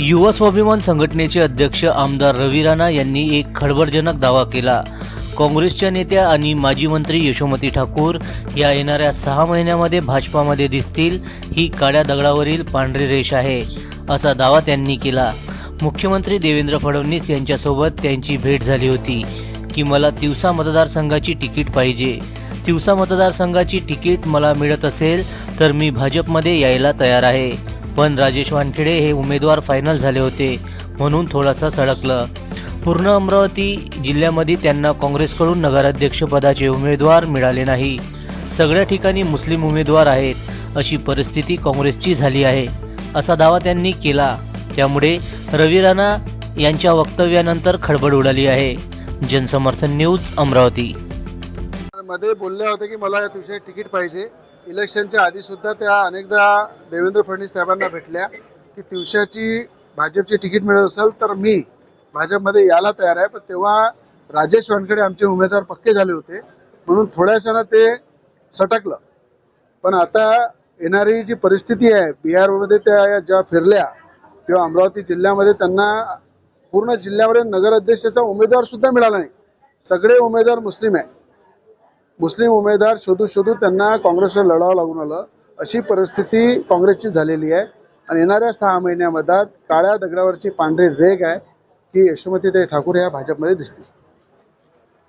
युवा स्वाभिमान संघटनेचे अध्यक्ष आमदार रवी राणा यांनी एक खळबळजनक दावा केला. काँग्रेसच्या नेत्या आणि माजी मंत्री यशोमती ठाकूर या येणाऱ्या सहा महिन्यामध्ये भाजपामध्ये दिसतील ही काळ्या दगडावरील पांढरी रेष आहे असा दावा त्यांनी केला. मुख्यमंत्री देवेंद्र फडणवीस यांच्यासोबत त्यांची भेट झाली होती की मला तिवसा मतदारसंघाची तिकीट पाहिजे. तिवसा मतदारसंघाची तिकीट मला मिळत असेल तर मी भाजपमध्ये यायला तयार आहे. पण राजेश वानखेडे हे उमेदवार फायनल झाले होते म्हणून थोडासा सडकलं पूर्ण अमरावती जिल्ह्यामध्ये त्यांना काँग्रेसकडून नगराध्यक्षपदाचे उमेदवार मिळाले नाही. सगळ्या ठिकाणी मुस्लिम उमेदवार आहेत अशी परिस्थिती काँग्रेसची झाली आहे असा दावा त्यांनी केला. त्यामुळे रवी राणा यांच्या वक्तव्यानंतर खळबळ उडाली आहे. जनसमर्थन न्यूज अमरावती. मध्ये बोलले होते की मला या दिवशी तिकीट पाहिजे. इलेक्शनच्या आधी सुद्धा त्या अनेकदा देवेंद्र फडणवीस साहेबांना भेटल्या की दिवसाची भाजपची तिकीट मिळत असेल तर मी भाजपमध्ये यायला तयार आहे. पण तेव्हा राजेश वानखेडे आमचे उमेदवार पक्के झाले होते. म्हणून थोड्याशानं ते सटकलं. पण आता येणारी जी परिस्थिती आहे बिहारमध्ये त्या ज्या फिरल्या किंवा अमरावती जिल्ह्यामध्ये त्यांना पूर्ण जिल्ह्यामध्ये नगराध्यक्षाचा उमेदवार सुद्धा मिळाला नाही. सगळे उमेदवार मुस्लिम आहे मुस्लिम उमेदवार शोधू शोधू त्यांना काँग्रेसवर लढावं लागून आलं. अशी परिस्थिती काँग्रेसची झालेली आहे. आणि येणाऱ्या सहा महिन्यामध्ये काळ्या दगडावरची पांढरी रेग आहे की यशोमती ठाकूर ह्या भाजपमध्ये दिसतील.